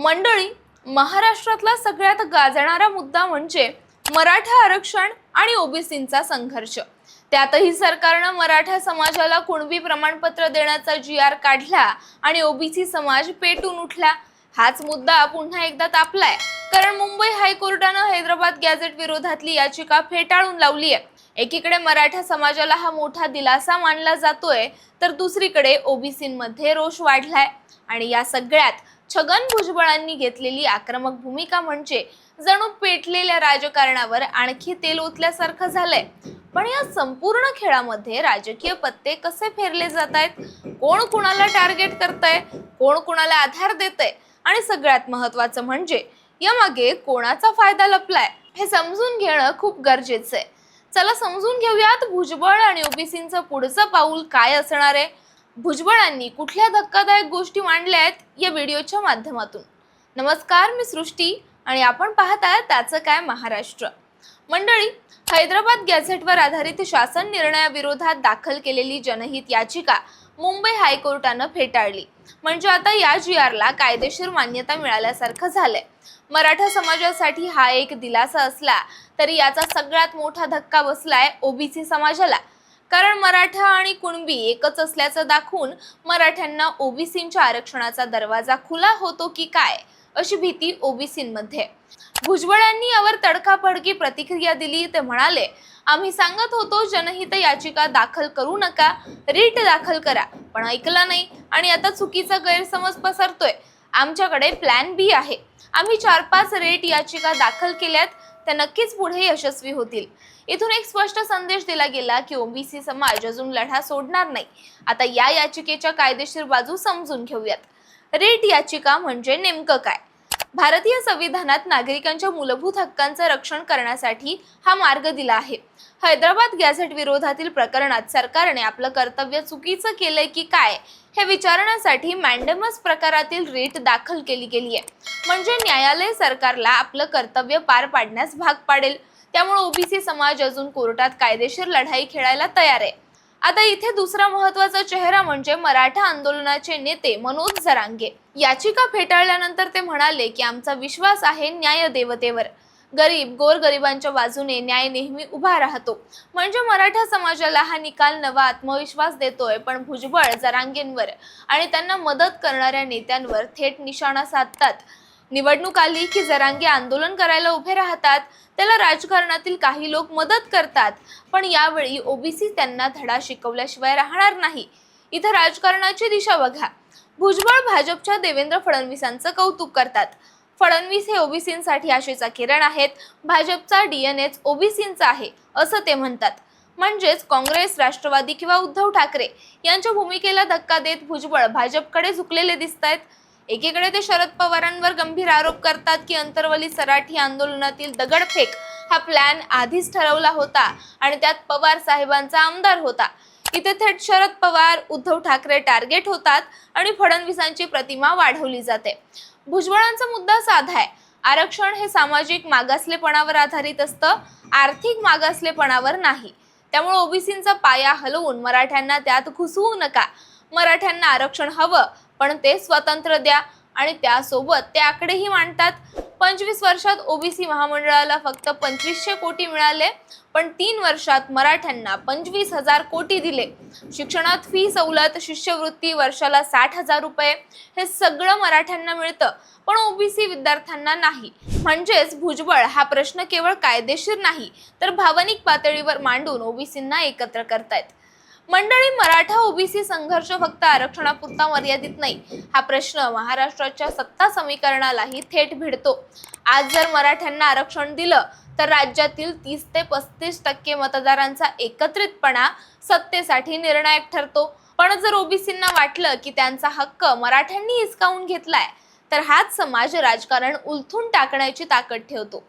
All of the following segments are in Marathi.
मंडळी महाराष्ट्रातला सगळ्यात गाजणारा मुद्दा म्हणजे मराठा आरक्षण आणि ओबीसींचा संघर्ष. त्यातही सरकारनं मराठा समाजाला कुणबी प्रमाणपत्र देण्याचा जी आर काढला आणि ओबीसी समाज पेटून उठला. हाच मुद्दा पुन्हा एकदा तापलाय. कारण मुंबई हायकोर्टानं हैदराबाद गॅझेट विरोधातली याचिका फेटाळून लावली आहे एकीकडे मराठा समाजाला हा मोठा दिलासा मानला जातोय तर दुसरीकडे ओबीसींमध्ये रोष वाढलाय. आणि या सगळ्यात छगन भुजबळांनी घेतलेली आक्रमक भूमिका म्हणजे जणू पेटलेल्या राजकारणावर आणखी तेल ओतल्यासारखं झालंय. पण या संपूर्ण खेळामध्ये राजकीय पत्ते कसे फेरले जात आहेत? कोण कुणाला टार्गेट करतंय? कोण कुणाला आधार देतंय? आणि सगळ्यात महत्वाचं म्हणजे यामागे कोणाचा फायदा लपलाय हे समजून घेणं खूप गरजेचं आहे. चला समजून घेऊयात भुजबळ आणि ओबीसींचं पुढचं पाऊल काय असणार आहे? भुजबळांनी कुठल्या धक्कादायक गोष्टी मांडल्या आहेत या व्हिडिओच्या माध्यमातून. नमस्कार मी सृष्टी आणि आपण पाहताय त्याचं काय महाराष्ट्र. मंडळी हैदराबाद गॅझेटवर आधारित शासन निर्णयाविरोधात दाखल केलेली जनहित याचिका मुंबई हायकोर्टानं फेटाळली. म्हणजे आता या जी आरला कायदेशीर मान्यता मिळाल्यासारखं झालंय. मराठा समाजासाठी हा एक दिलासा असला तरी याचा सगळ्यात मोठा धक्का बसलाय ओबीसी समाजाला. कारण मराठा आणि कुणबी एकच असल्याचं दाखवून मराठ्यांना ओबीसींच्या आरक्षणाचा दरवाजा खुला होतो की काय अशी भीती ओबीसींमध्ये. भुजबळांनी यावर तडकाफडकी प्रतिक्रिया दिली ते म्हणाले आम्ही सांगत होतो जनहित याचिका दाखल करू नका रीट दाखल करा पण ऐकला नाही आणि आता चुकीचा गैरसमज पसरतोय. आमच्याकडे प्लॅन बी आहे. आम्ही चार पाच रेट याचिका दाखल केल्यात त्या नक्कीच पुढे यशस्वी होतील. इथून एक स्पष्ट संदेश दिला गेला की ओबीसी समाज अजून लढा सोडणार नाही. आता या याचिकेच्या कायदेशीर बाजू समजून घेऊयात. रेट याचिका म्हणजे नेमकं काय? भारतीय संविधानात नागरिकांच्या मूलभूत हक्कांचं रक्षण करण्यासाठी हा मार्ग दिला आहे. हैदराबाद गॅझेट विरोधातील प्रकरणात सरकारने आपलं कर्तव्य चुकीचं केलंय की काय हे विचारण्यासाठी मॅन्डमस प्रकारातील रीट दाखल केली गेली आहे म्हणजे न्यायालय सरकारला आपलं कर्तव्य पार पाडण्यास भाग पाडेल. त्यामुळे ओबीसी समाज अजून कोर्टात कायदेशीर लढाई खेळायला तयार आहे. आता इथे दुसरा महत्त्वाचा चेहरा म्हणजे मराठा आंदोलनाचे नेते मनोज जरांगे. याचिका फेटाळल्यानंतर ते म्हणाले की आमचा विश्वास आहे न्याय देवतेवर. गरीब गोरगरिबांच्या बाजूने न्याय नेहमी उभा राहतो. म्हणजे मराठा समाजाला हा निकाल नवा आत्मविश्वास देतोय पण भुजबळ जरांगेंवर आणि त्यांना मदत करणाऱ्या नेत्यांवर थेट निशाणा साधतात. निवडणूक आली की जरांगे आंदोलन करायला उभे राहतात त्याला राजकारणातील काही लोक मदत करतात. पण यावेळी ओबीसी त्यांना धडा शिकवल्याशिवाय राहणार नाही. इथं राजकारणाची दिशा बघा. भुजबळ भाजपच्या देवेंद्र फडणवीसांचं कौतुक करतात. फडणवीस हे ओबीसींसाठी आशेचा किरण आहेत. भाजपचा डीएनएच ओबीसींचा आहे असं ते म्हणतात. म्हणजेच काँग्रेस राष्ट्रवादी किंवा उद्धव ठाकरे यांच्या भूमिकेला धक्का देत भुजबळ भाजपकडे झुकलेले दिसत आहेत एकीकडे ते शरद पवारांवर गंभीर आरोप करतात की अंतरवली सराठी आंदोलनातील दगडफेक हा प्लॅन आधीच ठरवला होता आणि त्यात पवार साहेबांचा आमदार होता. इथे थेट शरद पवार उद्धव ठाकरे टार्गेट होतात आणि फडणवीसांची प्रतिमा वाढवली जाते. भुजबळांचा मुद्दा साधा आहे. आरक्षण हे सामाजिक मागासलेपणावर आधारित असतं आर्थिक मागासलेपणावर नाही. त्यामुळे ओबीसींचा पाया हलवून मराठ्यांना त्यात घुसवू नका. मराठ्यांना आरक्षण हवं पण ते स्वतंत्र द्या. आणि त्यासोबत ते आकडेही मांडतात पंचवीस वर्षात ओबीसी महामंडळाला फक्त पंचवीसशे कोटी मिळाले पण तीन वर्षात मराठ्यांना पंचवीस हजार कोटी दिले. शिक्षणात फी सवलत शिष्यवृत्ती वर्षाला साठ हजार रुपये हे सगळं मराठ्यांना मिळतं पण ओबीसी विद्यार्थ्यांना नाही. म्हणजेच भुजबळ हा प्रश्न केवळ कायदेशीर नाही तर भावनिक पातळीवर मांडून ओबीसींना एकत्र करतायत. मंडळी मराठा ओबीसी संघर्ष फक्त आरक्षणापुरता मर्यादित नाही. हा प्रश्न महाराष्ट्राच्या सत्ता समीकरणालाही थेट भिडतो. आज जर मराठ्यांना आरक्षण दिलं तर राज्यातील तीस ते पस्तीस टक्के मतदारांचा एकत्रितपणा सत्तेसाठी निर्णायक ठरतो. पण जर ओबीसींना वाटलं की त्यांचा हक्क मराठ्यांनी हिसकावून घेतलाय तर हाच समाज राजकारण उलथून टाकण्याची ताकद ठेवतो.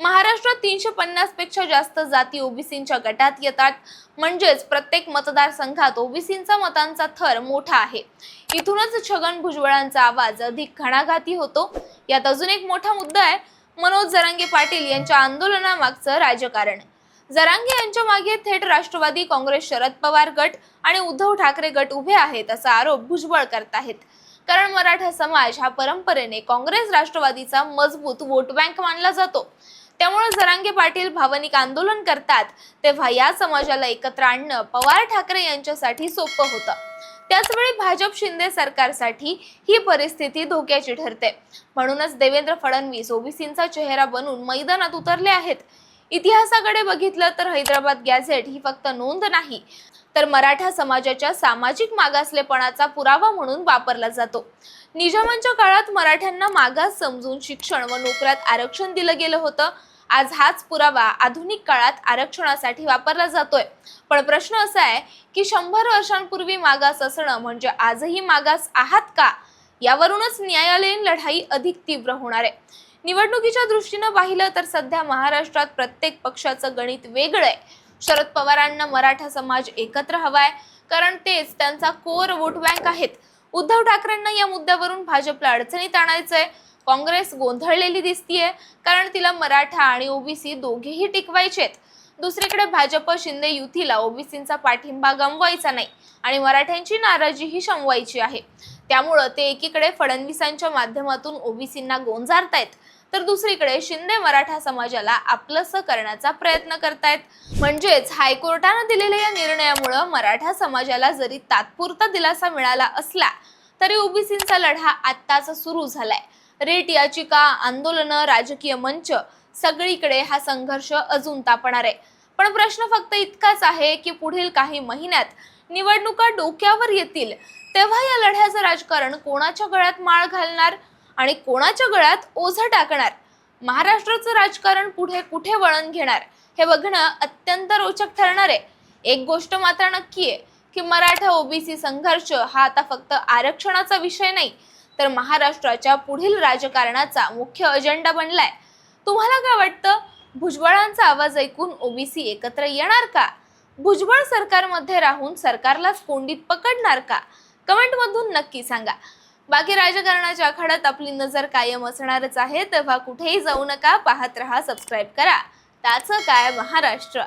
महाराष्ट्रात तीनशे पन्नासपेक्षा जास्त जाती ओबीसींच्या गटात येतात. म्हणजेच प्रत्येक मतदारसंघात ओबीसींचा मतांचा थर मोठा आहे. इथूनच छगन भुजबळांचा आवाज अधिक घणाघाती होतो. यात अजून एक मोठा मुद्दा आहे. मनोज जरांगे पाटील यांच्या आंदोलनामागचं राजकारण. जरांगे यांच्या मागे थेट राष्ट्रवादी काँग्रेस शरद पवार गट आणि उद्धव ठाकरे गट उभे आहेत असा आरोप भुजबळ करत आहेत. कारण मराठा समाज हा परंपरेने काँग्रेस राष्ट्रवादीचा मजबूत वोट बँक मानला जातो. त्यामुळे जरांगे पाटील भावनिक आंदोलन करतात तेव्हा या समाजाला एकत्र आणणं पवार ठाकरे यांच्यासाठी सोपं होतं. त्याचवेळी भाजप शिंदे सरकारसाठी ही परिस्थिती धोक्याची ठरते. म्हणूनच देवेंद्र फडणवीस ओबीसींचा चेहरा बनून मैदानात उतरले आहेत. इतिहासाकडे बघितलं तर हैदराबाद गॅझेट ही फक्त नोंद नाही तर मराठा समाजाच्या सामाजिक मागासलेपणाचा पुरावा म्हणून वापरला जातो. निजामांच्या काळात मराठ्यांना मागास समजून शिक्षण व नोकऱ्यात आरक्षण दिलं गेलं होतं. आज हाच पुरावा आधुनिक काळात आरक्षणासाठी वापरला जातोय. पण प्रश्न असा आहे की शंभर वर्षांपूर्वी मागास असणं म्हणजे आजही मागास आहात का? यावरूनच न्यायालयीन लढाई अधिक तीव्र होणार आहे. निवडणुकीच्या दृष्टीनं पाहिलं तर सध्या महाराष्ट्रात प्रत्येक पक्षाचं गणित वेगळं आहे. शरद पवारांना मराठा समाज एकत्र हवाय कारण तेच त्यांचा कोर वोट बँक आहेत. उद्धव ठाकरेंना या मुद्द्यावरून भाजपला अडचणीत आणायचंय. काँग्रेस गोंधळलेली दिसतीये कारण तिला मराठा आणि ओबीसी दोघेही टिकवायचेत. दुसरीकडे भाजप शिंदे युतीला ओबीसींचा पाठिंबा गमवायचा नाही आणि मराठ्यांची नाराजीही शमवायची आहे. त्यामुळं ते एकीकडे फडणवीसांच्या माध्यमातून ओबीसींना गोंजारतायत तर दुसरीकडे शिंदे मराठा समाजाला आपलंसं करण्याचा प्रयत्न करतायत. म्हणजेच हायकोर्टानं दिलेल्या या निर्णयामुळं मराठा समाजाला जरी तात्पुरता दिलासा मिळाला असला तरी ओबीसींचा लढा आत्ताच सुरू झालाय. रेट याचिका आंदोलनं राजकीय मंच सगळीकडे हा संघर्ष अजून तापणार आहे. पण प्रश्न फक्त इतकाच आहे की पुढील काही महिन्यात निवडणुका डोक्यावर येतील तेव्हा या लढ्याचं राजकारण कोणाच्या गळ्यात माळ घालणार आणि कोणाच्या गळ्यात ओझं टाकणार? महाराष्ट्राचं राजकारण पुढे कुठे वळण घेणार? हे बघणं अत्यंत रोचक ठरणार आहे. एक गोष्ट मात्र नक्की आहे की मराठा ओबीसी संघर्ष हा आता फक्त आरक्षणाचा विषय नाही तर महाराष्ट्राच्या पुढील राजकारणाचा मुख्य अजेंडा बनलाय. तुम्हाला काय वाटतं? भुजबळांचा आवाज ऐकून ओबीसी एकत्र येणार का? भुजबळ सरकारमध्ये राहून सरकारलाच कोंडीत पकडणार का? कमेंटमधून नक्की सांगा. बाकी राजकारणाच्या आखाड्यात आपली नजर कायम असणारच आहे तेव्हा कुठेही जाऊ नका पाहत रहा सबस्क्राईब करा. त्याचं काय? महाराष्ट्र.